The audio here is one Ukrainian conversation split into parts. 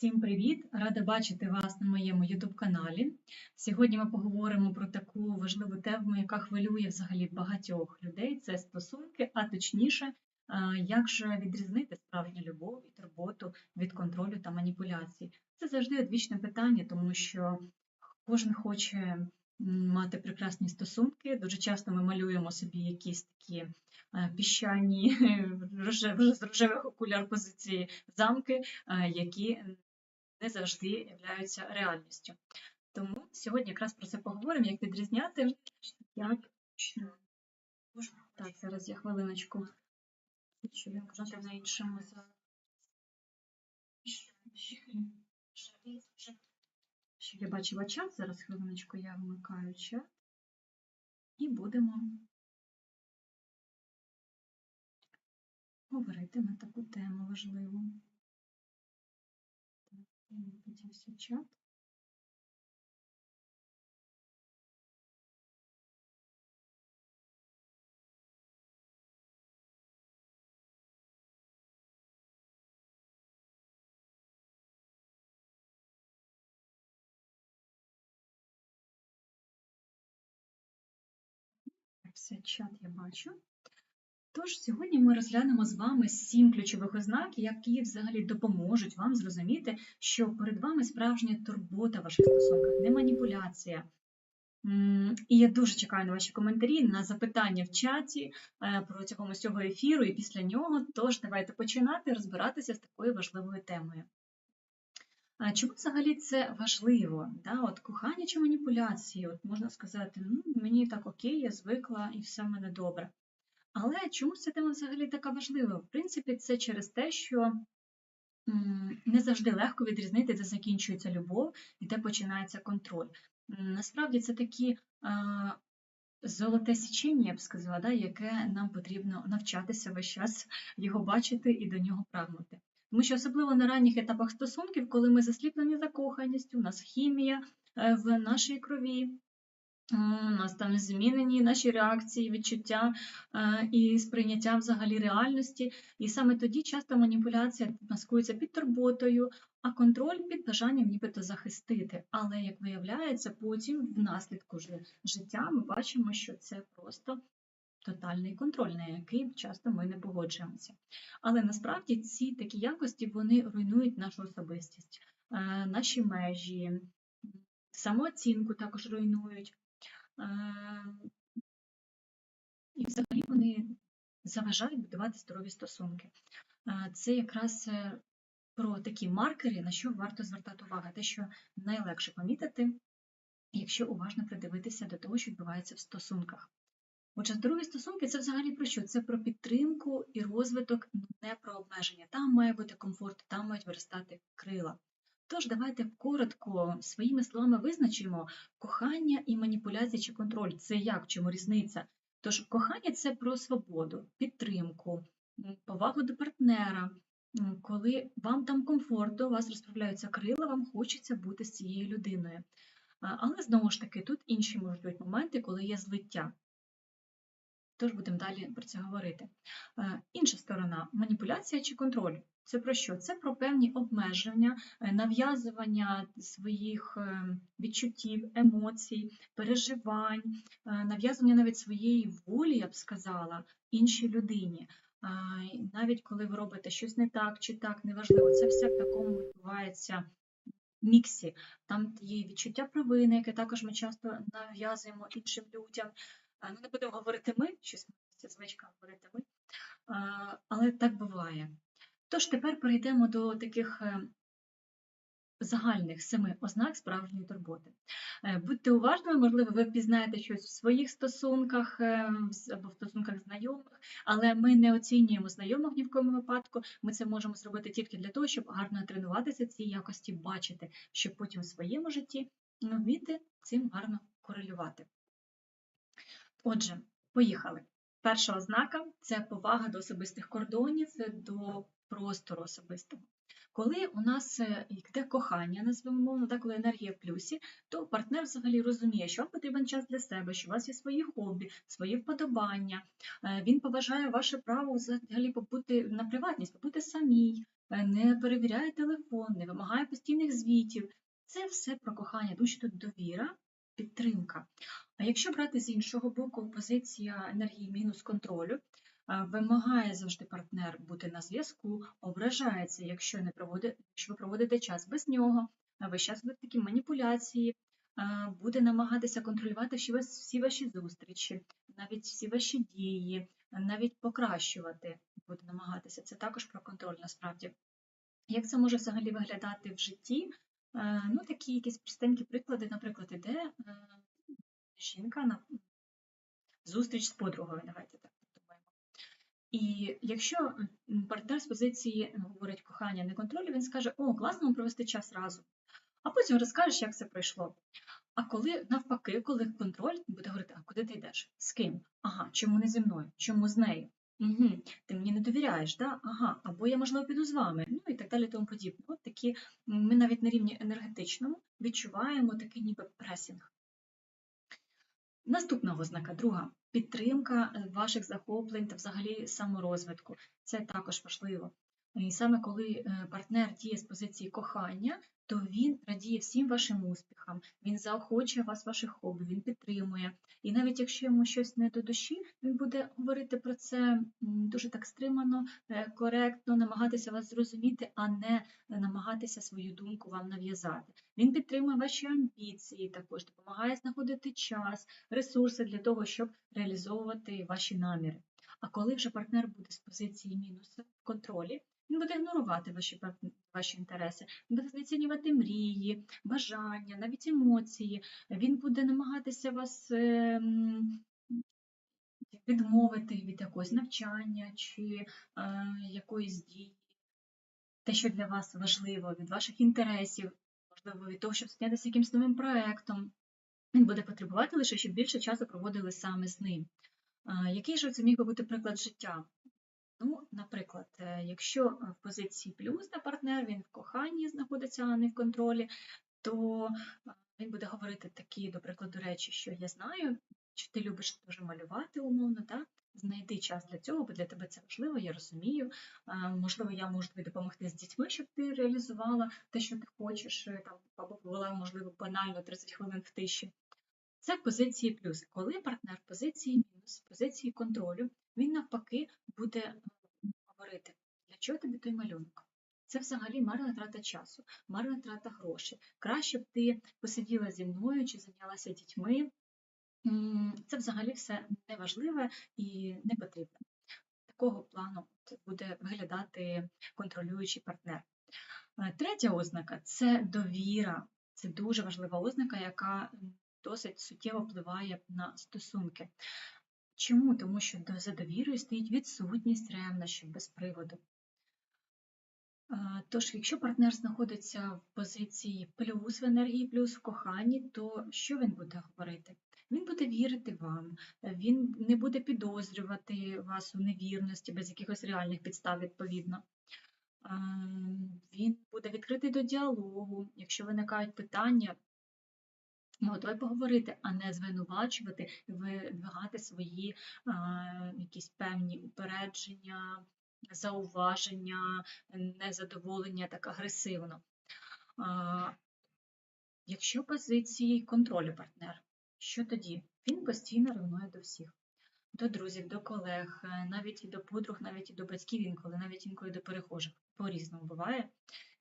Всім привіт! Рада бачити вас на моєму YouTube каналі. Сьогодні ми поговоримо про таку важливу тему, яка хвилює взагалі багатьох людей. Це стосунки, а точніше, як же відрізнити справжню любов і турботу від контролю та маніпуляцій. Це завжди одвічне питання, тому що кожен хоче мати прекрасні стосунки. Дуже часто ми малюємо собі якісь такі е, піщані з рожевих окуляр позиції замки, е, які не завжди являються реальністю. Тому сьогодні якраз про це поговоримо, як відрізняти, як так, зараз я хвилиночку. Хочу вимкнути на іншому я бачила чат, зараз хвилиночку я вмикаю чат і будемо говорити на таку тему важливу. Так, подівся чат. Все, чат я бачу. Тож сьогодні ми розглянемо з вами сім ключових ознак, які взагалі допоможуть вам зрозуміти, що перед вами справжня турбота в ваших стосунках, не маніпуляція. І я дуже чекаю на ваші коментарі, на запитання в чаті е, протягом усього ефіру і після нього. Тож давайте починати розбиратися з такою важливою темою. Чому взагалі це важливо? Да? От кохання чи маніпуляції? От можна сказати, ну, мені так окей, я звикла і все в мене добре. Але чому ця тема взагалі така важлива? В принципі, це через те, що не завжди легко відрізнити, де закінчується любов і де починається контроль. Насправді це такі золоте січення, я б сказала, да, яке нам потрібно навчатися весь час його бачити і до нього прагнути. Тому що особливо на ранніх етапах стосунків, коли ми засліплені закоханістю, у нас хімія е, в нашій крові, У нас там змінені наші реакції, відчуття е, і сприйняття взагалі реальності. І саме тоді часто маніпуляція маскується під турботою, а контроль під бажанням нібито захистити. Але, як виявляється, потім внаслідку життя ми бачимо, що це просто тотальний контроль, на який часто ми не погоджуємося. Але насправді ці такі якості вони руйнують нашу особистість, е, наші межі, самооцінку також руйнують. І взагалі вони заважають будувати здорові стосунки. Це якраз е, про такі маркери, на що варто звертати увагу, те, що найлегше помітити, якщо уважно придивитися до того, що відбувається в стосунках. Отже, здорові стосунки це взагалі про що? Це про підтримку і розвиток, не про обмеження. Там має бути комфорт, там мають виростати крила. Тож давайте коротко своїми словами визначимо кохання і маніпуляція чи контроль. Це як, чому різниця? Тож кохання це про свободу, підтримку, повагу до партнера. Коли вам там комфортно, у вас розправляються крила, вам хочеться бути з цією людиною. Але знову ж таки, тут інші можуть бути моменти, коли є злиття. Тож будемо далі про це говорити. Е, Інша сторона маніпуляція чи контроль. Це про що? Це про певні обмеження, е, нав'язування своїх е, відчуттів, емоцій, переживань, нав'язування навіть своєї волі, я б сказала, іншій людині. Навіть коли ви робите щось не так чи так, неважливо, це все в такому відбувається міксі. Там є відчуття провини, яке також ми часто нав'язуємо іншим людям. Ну, не будемо говорити ми, щось ця звичка говорити ми, але так буває. Тож тепер перейдемо до таких е, загальних семи ознак справжньої турботи. Е, Будьте уважними, можливо, ви впізнаєте щось в своїх стосунках е, або в стосунках знайомих, але ми не оцінюємо знайомих ні в якому випадку. Ми це можемо зробити тільки для того, щоб гарно тренуватися ці якості, бачити, щоб потім в своєму житті ну, вміти цим гарно корелювати. Отже, поїхали. Перша ознака це повага до особистих кордонів, до простору особистого. Коли у нас е, йде кохання, назвемо мовно, так, коли енергія в плюсі, то партнер взагалі розуміє, що вам потрібен час для себе, що у вас є свої хобі, свої вподобання. Е, Він поважає ваше право взагалі побути на приватність, побути самій, е, не перевіряє телефон, не вимагає постійних звітів. Це все про кохання, тому що тут довіра, підтримка. А якщо брати з іншого боку, позиція енергії мінус контролю, е, вимагає завжди партнер бути на зв'язку, ображається, якщо не проводить, якщо ви проводите час без нього, весь час будуть такі маніпуляції, е, буде намагатися контролювати всі ваші зустрічі, навіть всі ваші дії, навіть покращувати буде намагатися. Це також про контроль насправді. Як це може взагалі виглядати в житті? Е, Ну, такі якісь простенькі приклади, наприклад, іде е, жінка на зустріч з подругою, давайте так подумаємо. І якщо партнер з позиції говорить кохання, не контролю, він скаже: О, класно вам провести час разом. А потім розкажеш, як це пройшло. А коли навпаки, коли контроль буде говорити, а куди ти йдеш? З ким? Ага, чому не зі мною? Чому з нею? Угу, ти мені не довіряєш, да? ага, або я, можливо, піду з вами, ну і так далі, тому подібне. От м, ми навіть на рівні енергетичному відчуваємо такий ніби пресінг. Наступна ознака, друга підтримка е, ваших захоплень та взагалі саморозвитку. Це також важливо. І саме коли е, партнер діє з позиції кохання, то він радіє всім вашим успіхам, він заохочує вас, ваших хобі, він підтримує. І навіть якщо йому щось не до душі, він буде говорити про це дуже так стримано, е, коректно, намагатися вас зрозуміти, а не намагатися свою думку вам нав'язати. Він підтримує ваші амбіції, також допомагає знаходити час, ресурси для того, щоб реалізовувати ваші наміри. А коли вже партнер буде з позиції мінусу в контролі, він буде ігнорувати ваші, ваші інтереси, він буде знецінювати мрії, бажання, навіть емоції. Він буде намагатися вас е, відмовити від якогось навчання чи е, якоїсь дії, те, що для вас важливо, від ваших інтересів, можливо, від того, щоб зайнятися якимось новим проєктом. Він буде потребувати лише, щоб більше часу проводили саме з ним. Який же це міг би бути приклад життя? Ну, наприклад, е, якщо в позиції плюс на партнер, він в коханні знаходиться, а не в контролі, то е, він буде говорити такі, до прикладу, речі, що я знаю, чи ти любиш дуже малювати умовно, так? Знайди час для цього, бо для тебе це важливо, я розумію. Е, Можливо, я можу тобі допомогти з дітьми, щоб ти реалізувала те, що ти хочеш, е, там, або була, можливо, банально 30 хвилин в тиші. Це позиції плюс. Коли партнер в позиції мінус, в позиції контролю, він навпаки буде говорити, для чого тобі той малюнок? Це взагалі марна трата часу, марна трата грошей. Краще б ти посиділа зі мною чи зайнялася дітьми. Це взагалі все неважливе і не потрібно. Такого плану буде виглядати контролюючий партнер. Е, Третя ознака це довіра. Це дуже важлива ознака, яка досить суттєво впливає на стосунки. Чому? Тому що за довірою стоїть відсутність ревнощів без приводу. Тож, якщо партнер знаходиться в позиції плюс в енергії, плюс в коханні, то що він буде говорити? Він буде вірити вам, він не буде підозрювати вас у невірності без якихось реальних підстав, відповідно. Він буде відкритий до діалогу. Якщо виникають питання, готові поговорити, а не звинувачувати, видвигати свої а, якісь певні упередження, зауваження, незадоволення так агресивно. А, Якщо позиції контролю партнер, що тоді? Він постійно ревнує до всіх. До друзів, до колег, е, навіть до подруг, навіть і до батьків інколи, навіть інколи до перехожих. По-різному буває.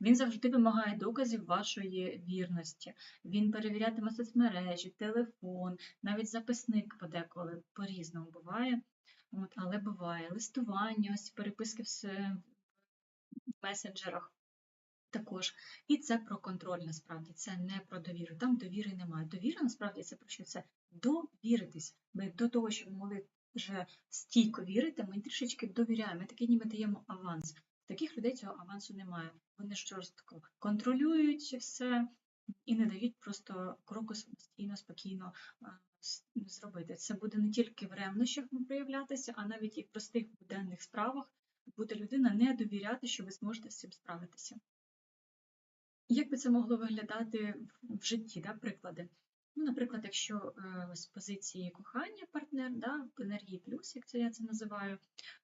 Він завжди вимагає доказів вашої вірності. Він перевірятиме соцмережі, телефон, навіть записник подеколи по-різному буває. От, але буває листування, ось переписки в месенджерах. Також. І це про контроль насправді, це не про довіру. Там довіри немає. Довіра насправді це про що це довіритись. Ми до того, щоб могли вже стійко вірити, ми трішечки довіряємо. Ми таки ніби даємо аванс. Таких людей цього авансу немає. Вони жорстко контролюють все і не дають просто кроку самостійно, спокійно зробити. Це буде не тільки в ревнощах проявлятися, а навіть і в простих буденних справах буде людина не довіряти, що ви зможете з цим справитися. Як би це могло виглядати в житті, да, приклади? Ну, наприклад, якщо е, з позиції кохання партнер, да, енергії плюс, як це я це називаю,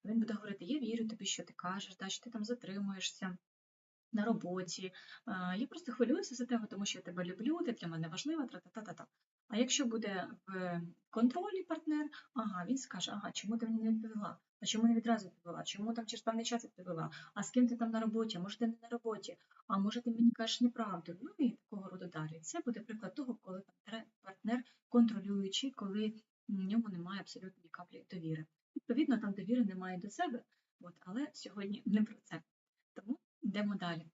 він буде говорити: Я вірю тобі, що ти кажеш, да, що ти там затримуєшся, на роботі. Е, Я просто хвилююся за тебе, тому що я тебе люблю, ти для мене важлива, тра-та-та-та-та. А якщо буде в контролі партнер, ага, він скаже, ага, чому ти мені не відповіла? А чому не відразу відповіла? Чому там через певний час відповіла? А з ким ти там на роботі? Може ти не на роботі? А може ти мені кажеш неправду? Ну і такого роду далі. Це буде приклад того, коли партнер, партнер контролюючий, коли в ньому немає абсолютно ні каплі довіри. Відповідно, там довіри немає до себе, от, але сьогодні не про це. Тому йдемо далі.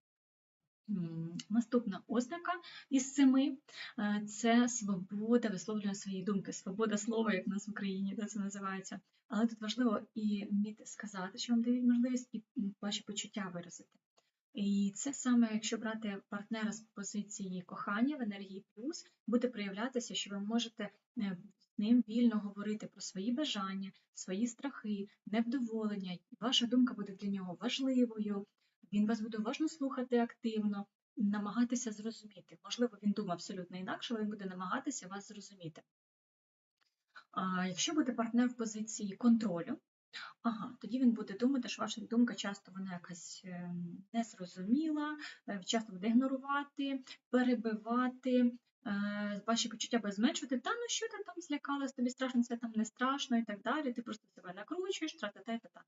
Наступна ознака із семи е, це свобода висловлювання своєї думки, свобода слова, як в нас в Україні це називається. Але тут важливо і вміти сказати, що вам дають можливість, і ваші почуття виразити. І це саме, якщо брати партнера з позиції кохання в енергії плюс, буде проявлятися, що ви можете е, з ним вільно говорити про свої бажання, свої страхи, невдоволення. Ваша думка буде для нього важливою. Він вас буде уважно слухати активно, намагатися зрозуміти. Можливо, він думає абсолютно інакше, але він буде намагатися вас зрозуміти. А якщо буде партнер в позиції контролю, ага, тоді він буде думати, що ваша думка часто вона якась е, незрозуміла, е, часто буде ігнорувати, перебивати, е, ваші почуття буде зменшувати, та ну що ти там злякалась, тобі страшно, це там не страшно і так далі, ти просто себе накручуєш, тра-та-та-та-та.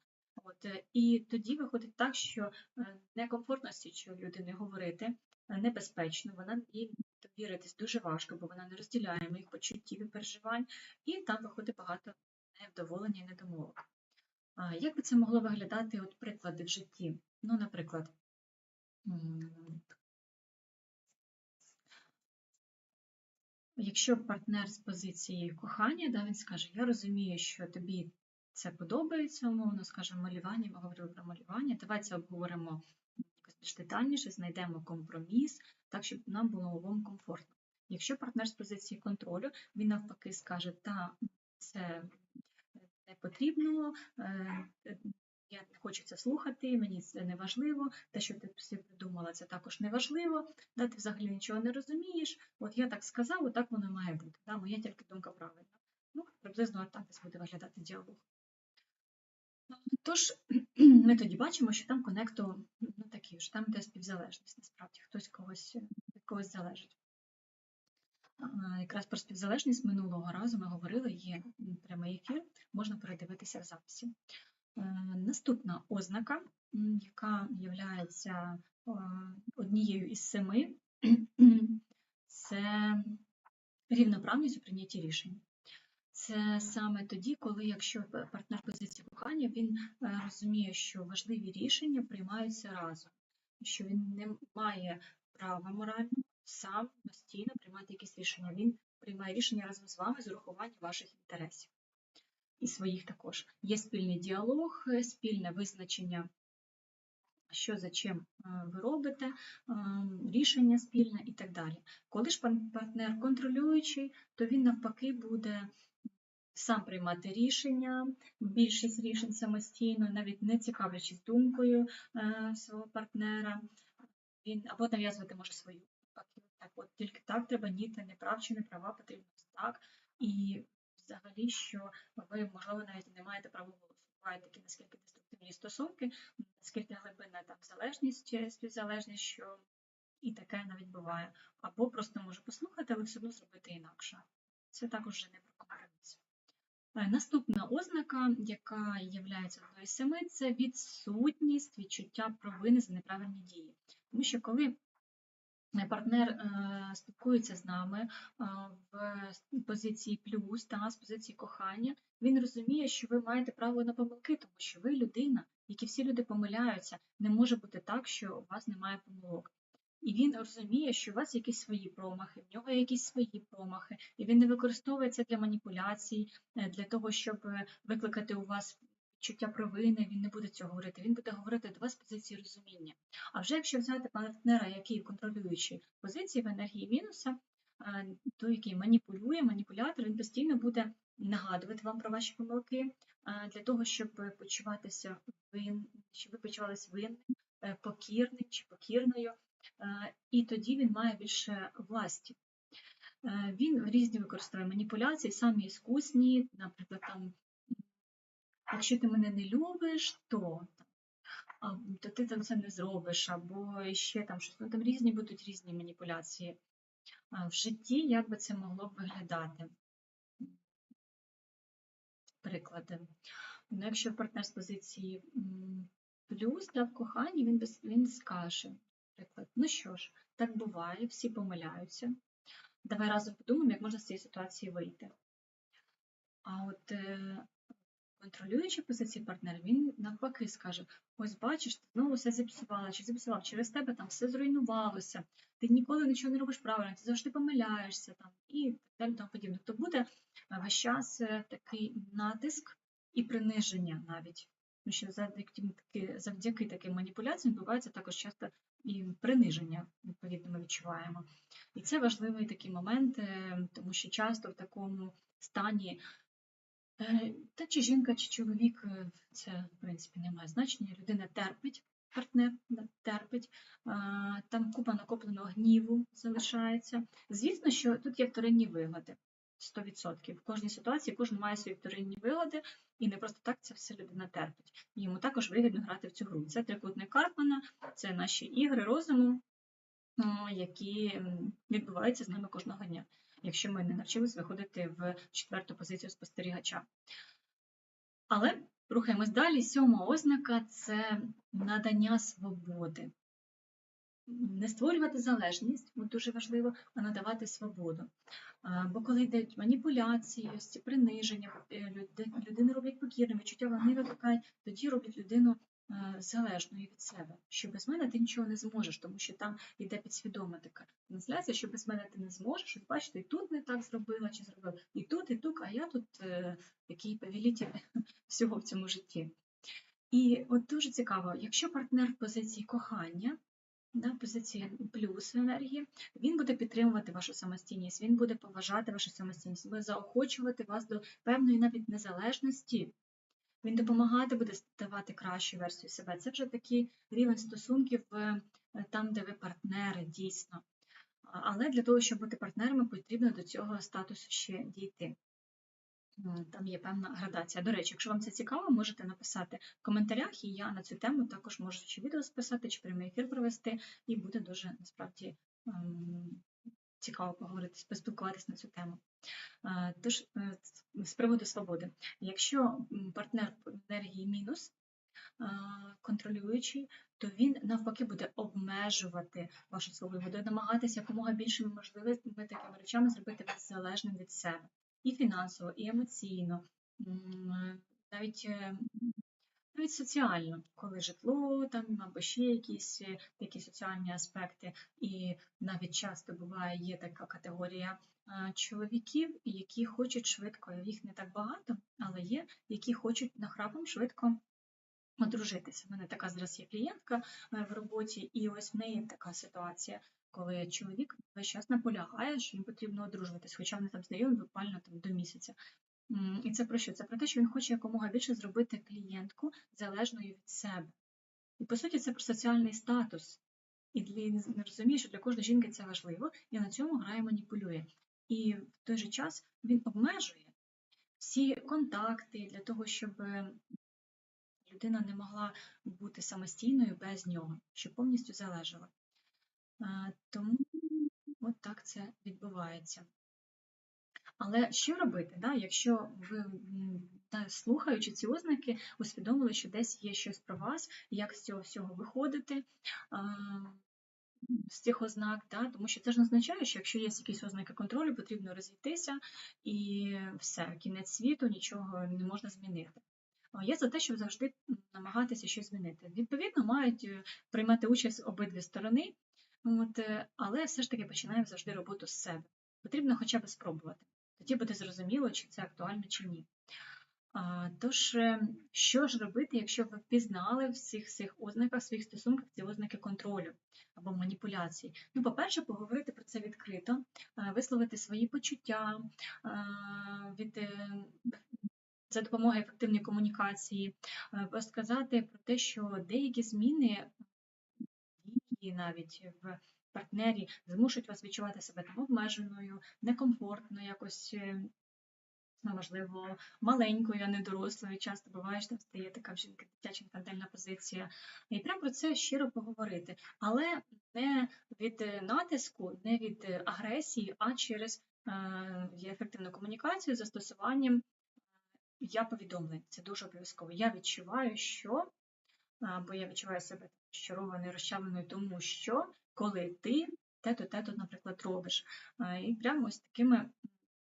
От, е, і тоді виходить так, що е, некомфортно з цією людиною говорити, е, небезпечно, вона їй довіритись дуже важко, бо вона не розділяє моїх почуттів і переживань, і там виходить багато невдоволення і недомовок. Як би це могло виглядати от приклади в житті? Ну, наприклад, якщо партнер з позиції кохання, да, він скаже, я розумію, що тобі це подобається, умовно, скажімо, малювання, ми говорили про малювання, давай це обговоримо якось більш детальніше, знайдемо компроміс, так, щоб нам було обом комфортно. Якщо партнер з позиції контролю, він навпаки скаже, та це не потрібно, е, я не хочу це слухати, мені це не важливо, те, що ти всі придумала, це також не важливо, да, ти взагалі нічого не розумієш. От я так сказав, отак воно має бути. Да, моя тільки думка правильна. Ну, приблизно так десь буде виглядати діалог. Тож ми тоді бачимо, що там конекту ну, такий ж, там йде співзалежність, насправді, хтось когось, від когось залежить. Якраз про співзалежність минулого разу ми говорили, є прямий ефір, можна передивитися в записі. Е, Наступна ознака, яка є однією із семи, це рівноправність у прийнятті рішень. Це саме тоді, коли якщо партнер позиції кохання, він е, розуміє, що важливі рішення приймаються разом, що він не має права морально сам постійно приймати якісь рішення. Він приймає рішення разом з вами з урахуванням ваших інтересів і своїх також. Є спільний діалог, е, спільне визначення, що за чим е, ви робите, рішення спільне і так далі. Коли ж партнер контролюючий, то він навпаки буде сам приймати рішення, більшість рішень самостійно, навіть не цікавлячись думкою е, свого партнера. Він або нав'язувати може свою так, от тільки так треба, ні, ти не прав чи не права, потрібно так. І взагалі, що ви, можливо, навіть не маєте права голосу. Бувають такі наскільки деструктивні стосунки, наскільки глибинна там залежність, е, співзалежність, що і таке навіть буває. Або просто може послухати, але все одно зробити інакше. Це також вже не Наступна ознака, яка є однією з семи, це відсутність відчуття провини за неправильні дії. Тому що коли е, партнер е, спілкується з нами е, в позиції плюс та з позиції кохання, він розуміє, що ви маєте право на помилки, тому що ви людина, як і всі люди помиляються. Не може бути так, що у вас немає помилок. І він розуміє, що у вас якісь свої промахи, в нього якісь свої промахи, і він не використовує це для маніпуляцій, е, для того, щоб е, викликати у вас відчуття провини, він не буде цього говорити, він буде говорити до вас позиції розуміння. А вже якщо взяти партнера, який контролюючий позиції в енергії мінуса, е, той, який маніпулює, маніпулятор, він постійно буде нагадувати вам про ваші помилки для того, щоб почуватися вин, щоб ви почувалися винним, покірним чи покірною. Е, і тоді він має більше власті. Е, Він різні використовує маніпуляції, самі іскусні, наприклад, там, якщо ти мене не любиш, то то ти там це не зробиш, або ще там щось. Ну, там різні будуть різні маніпуляції. А в житті як би це могло б виглядати? Приклади. Ну, якщо партнер з позиції плюс да, в коханні, він він скаже, наприклад, ну що ж, так буває, всі помиляються. Давай разом подумаємо, як можна з цієї ситуації вийти. А от е, контролюючий позиції партнер, він навпаки скаже: ось бачиш, ти знову все зіпсувала, чи зіпсував, через тебе там все зруйнувалося, ти ніколи нічого не робиш правильно, ти завжди помиляєшся там і так далі тому подібне. То буде е, весь час е, такий натиск і приниження навіть. Тому що завдяки, завдяки таким маніпуляціям відбувається також часто і приниження, відповідно, ми відчуваємо. І це важливий такий момент, е, тому що часто в такому стані, е, та чи жінка, чи чоловік, е, це в принципі не має значення. Людина терпить, партнер терпить, там купа накопленого гніву залишається. Звісно, що тут є вторинні вигоди. 100%. В кожній ситуації кожен має свої вторинні вигоди, і не просто так це все людина терпить. Йому також вигідно грати в цю гру. Це трикутник Карпмана, це наші ігри розуму, які відбуваються з нами кожного дня, якщо ми не навчились виходити в четверту позицію спостерігача. Але рухаємось далі. Сьома ознака це надання свободи. Не створювати залежність, от дуже важливо, а надавати свободу. Бо коли йдуть маніпуляції, приниження, е, людини роблять покірним, відчуття вони викликають, тоді роблять людину е, залежною від себе. Що без мене ти нічого не зможеш, тому що там йде підсвідома така трансляція, що без мене ти не зможеш. Ось бачите, і тут не так зробила чи зробила, і тут, і тут, а я тут е, такий повелітель всього в цьому житті. І от дуже цікаво, якщо партнер в позиції кохання да, позиції плюс енергії, він буде підтримувати вашу самостійність, він буде поважати вашу самостійність, буде заохочувати вас до певної навіть незалежності. Він допомагати буде ставати кращою версією себе. Це вже такий рівень стосунків е, там, де ви партнери, дійсно. Але для того, щоб бути партнерами, потрібно до цього статусу ще дійти. Там є певна градація. До речі, якщо вам це цікаво, можете написати в коментарях, і я на цю тему також можу чи відео списати, чи прямий ефір провести, і буде дуже насправді ем, цікаво поговорити, поспілкуватися на цю тему. Е, тож, е, з приводу свободи, якщо партнер по енергії мінус, е, контролюючий, то він навпаки буде обмежувати вашу свободу, буде намагатися якомога більшими можливими такими речами зробити вас залежним від себе і фінансово, і емоційно, навіть е, навіть соціально, коли житло там або ще якісь е, такі соціальні аспекти, і навіть часто буває є така категорія чоловіків, які хочуть швидко, їх не так багато, але є, які хочуть нахрапом швидко. Одружитися. У мене така зараз є клієнтка е, в роботі, і ось в неї така ситуація коли чоловік весь час наполягає, що їм потрібно одружуватись, хоча вони там знайомі буквально там до місяця. І це про що? Це про те, що він хоче якомога більше зробити клієнтку залежною від себе. І по суті, це про соціальний статус. І він розуміє, що для кожної жінки це важливо, і на цьому грає маніпулює. І в той же час він обмежує всі контакти для того, щоб людина не могла бути самостійною без нього, щоб повністю залежала. Тому от так це відбувається. Але що робити, да, якщо ви, да, слухаючи ці ознаки, усвідомили, що десь є щось про вас, як з цього всього виходити, з цих ознак, да, тому що це ж не означає, що якщо є якісь ознаки контролю, потрібно розійтися і все, кінець світу, нічого не можна змінити. Я за те, щоб завжди намагатися щось змінити. Відповідно, мають е, приймати участь обидві сторони, От, е, Але все ж таки починаємо завжди роботу з себе. Потрібно хоча б спробувати. Тоді буде зрозуміло, чи це актуально, чи ні. Тож, е, що ж робити, якщо ви впізнали в цих цих ознаках своїх стосунках ці ознаки контролю або маніпуляції? Ну, по-перше, поговорити про це відкрито, е, висловити свої почуття від. За допомогою ефективної комунікації, розказати про те, що деякі зміни і навіть в партнері змушують вас відчувати себе там обмеженою, некомфортно якось. Е, ну, можливо, маленькою, а не дорослою. Часто буває, що там стає така в жінки дитяча інфантильна позиція. І прямо про це щиро поговорити, але не від е, натиску, не від е, агресії, а через ефективну комунікацію з застосуванням я повідомлень. Це дуже обов'язково. Я відчуваю, що, бо я відчуваю себе щарованою, розчавленою, тому що коли ти те-то, те-то, наприклад, робиш. І прямо ось такими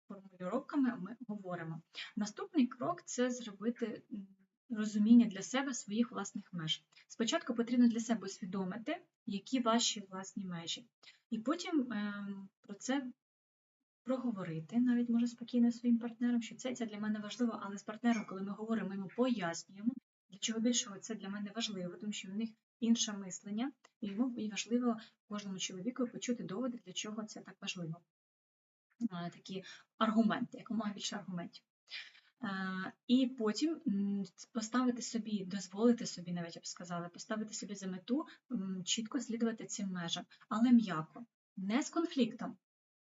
формулюровками ми говоримо. Наступний крок це зробити розуміння для себе своїх власних меж. Спочатку потрібно для себе усвідомити, які ваші власні межі, і потім ем, про це проговорити, навіть може спокійно своїм партнером, що це, це для мене важливо, але з партнером, коли ми говоримо, ми йому пояснюємо, для чого більшого це для мене важливо, тому що в них інше мислення, і йому і важливо кожному чоловіку почути доводи, для чого це так важливо. Такі аргументи, якомога більше аргументів. І потім поставити собі, дозволити собі, навіть я б сказала, поставити собі за мету чітко слідувати цим межам, але м'яко, не з конфліктом,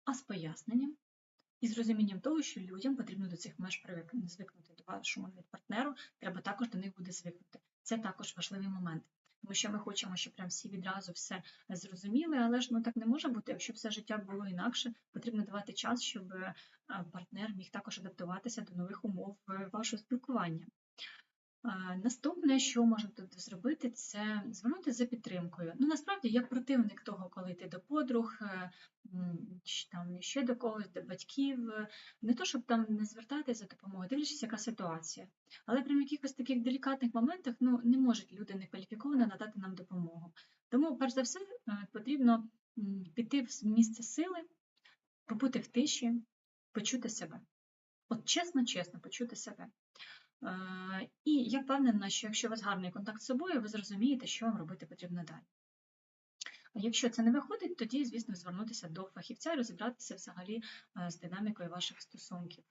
а з поясненням і з розумінням того, що людям потрібно до цих меж звикнути до вашого від партнеру, треба також до них буде звикнути. Це також важливий момент. Тому що ми хочемо, щоб прям всі відразу все зрозуміли, але ж ну так не може бути. Якщо все життя було інакше, потрібно давати час, щоб е, партнер міг також адаптуватися до нових умов е, вашого спілкування. Наступне, що можна тут зробити, це звернути за підтримкою. Ну, насправді, я противник того, коли йти до подруг, е, чи там ще до когось, до батьків, не то, щоб там не звертатися за допомогою, дивлячись, яка ситуація. Але при якихось таких делікатних моментах ну, не можуть люди некваліфіковано надати нам допомогу. Тому, перш за все, е, потрібно піти в місце сили, побути в тиші, почути себе. От чесно-чесно, почути себе. І я впевнена, що якщо у вас гарний контакт з собою, ви зрозумієте, що вам робити потрібно далі. Якщо це не виходить, тоді, звісно, звернутися до фахівця і розібратися взагалі з динамікою ваших стосунків,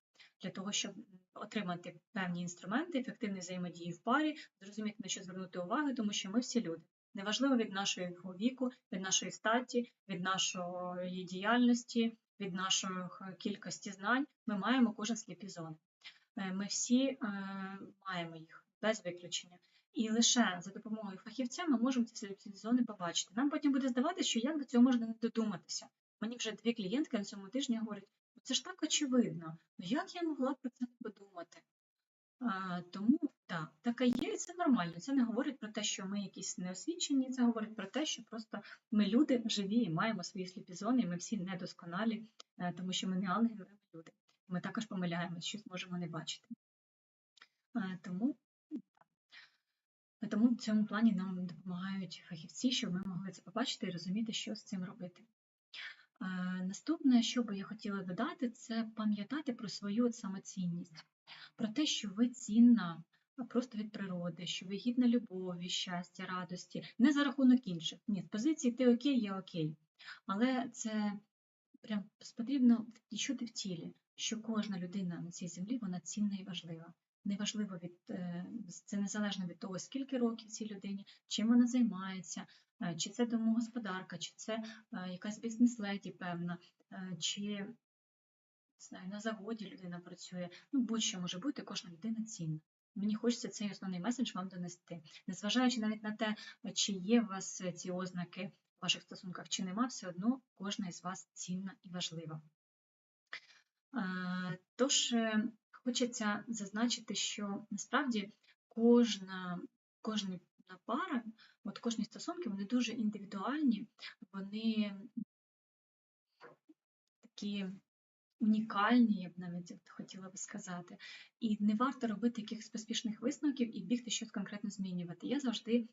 для того, щоб отримати певні інструменти, ефективної взаємодії в парі, зрозуміти, на що звернути увагу, тому що ми всі люди. Неважливо від нашого віку, від нашої статі, від нашої діяльності, від нашої кількості знань, ми маємо кожен сліпі зони. Е, ми всі е, маємо їх без виключення. І лише за допомогою фахівця ми можемо ці зони побачити. Нам потім буде здаватися, що як до цього можна не додуматися. Мені вже дві клієнтки на цьому тижні говорять, «Ну, це ж так очевидно, ну як я могла про це не подумати? А, Тому так, така є, і це нормально. Це не говорить про те, що ми якісь неосвічені, це говорить про те, що просто ми люди живі і маємо свої сліпі зони, і ми всі недосконалі, е, тому що ми не ангели, ми люди. Ми також помиляємось, щось можемо не бачити. Тому тому в цьому плані нам допомагають фахівці, щоб ми могли це побачити і розуміти, що з цим робити. Наступне, що би я хотіла додати, це пам'ятати про свою самоцінність, про те, що ви цінна просто від природи, що ви гідна любові, щастя, радості, не за рахунок інших. Ні, з позиції ти окей, я окей. Але це прям потрібно відчути в тілі що кожна людина на цій землі вона цінна і важлива. Неважливо від е, це незалежно від того, скільки років цій людині, чим вона займається, е, чи це домогосподарка, чи це е, якась бізнес-леді певна, чи знаю, на заводі людина працює. Ну, будь-що може бути, кожна людина цінна. Мені хочеться цей основний меседж вам донести. Незважаючи навіть на те, чи є у вас ці ознаки в ваших стосунках, чи нема, все одно кожна із вас цінна і важлива. Тож е, хочеться зазначити, що насправді кожна кожна пара, от кожні стосунки, вони дуже індивідуальні, вони такі унікальні, я б навіть хотіла би сказати. І не варто робити якихось поспішних висновків і бігти щось конкретно змінювати. Я завжди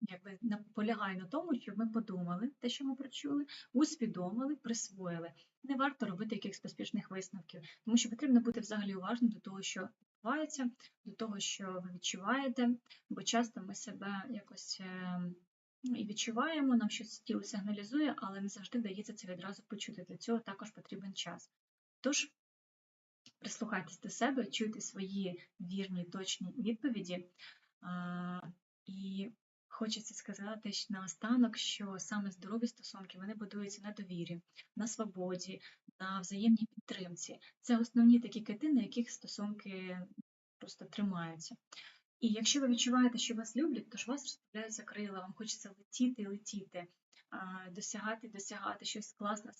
якби наполягаю на тому, щоб ми подумали те, що ми прочули, усвідомили, присвоїли. Не варто робити якихось поспішних висновків, тому що потрібно бути взагалі уважним до того, що відбувається, до того, що ви відчуваєте, бо часто ми себе якось ем, і відчуваємо, нам щось тіло сигналізує, але не завжди вдається це відразу почути. Для цього також потрібен час. Тож, прислухайтесь до себе, чуйте свої вірні, точні відповіді. І Хочеться сказати наостанок, що саме здорові стосунки вони будуються на довірі, на свободі, та взаємній підтримці. Це основні такі кити, на яких стосунки просто тримаються. І якщо ви відчуваєте, що вас люблять, то ж вас розправляються крила, вам хочеться летіти летіти, досягати, досягати щось класне,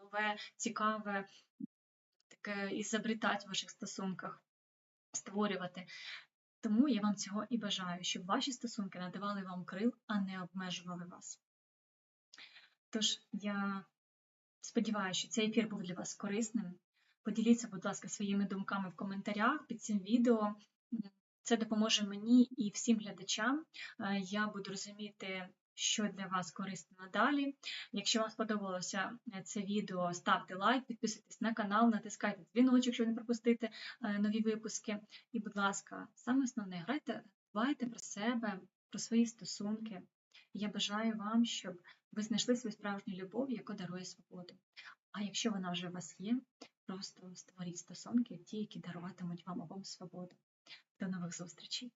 нове, цікаве, таке ізобретати в ваших стосунках, створювати. Тому я вам цього і бажаю, щоб ваші стосунки надавали вам крил, а не обмежували вас. Тож я сподіваюся, що цей ефір був для вас корисним. Поділіться, будь ласка, своїми думками в коментарях під цим відео. Це допоможе мені і всім глядачам. Е, Я буду розуміти, що для вас корисно надалі. Якщо вам сподобалося е, це відео, ставте лайк, підписуйтесь на канал, натискайте дзвіночок, щоб не пропустити е, нові випуски. І, будь ласка, саме основне, грайте, дбайте про себе, про свої стосунки. Я бажаю вам, щоб ви знайшли свою справжню любов, яка дарує свободу. А якщо вона вже у вас є, просто створіть стосунки, ті, які даруватимуть вам обом свободу. До нових зустрічей!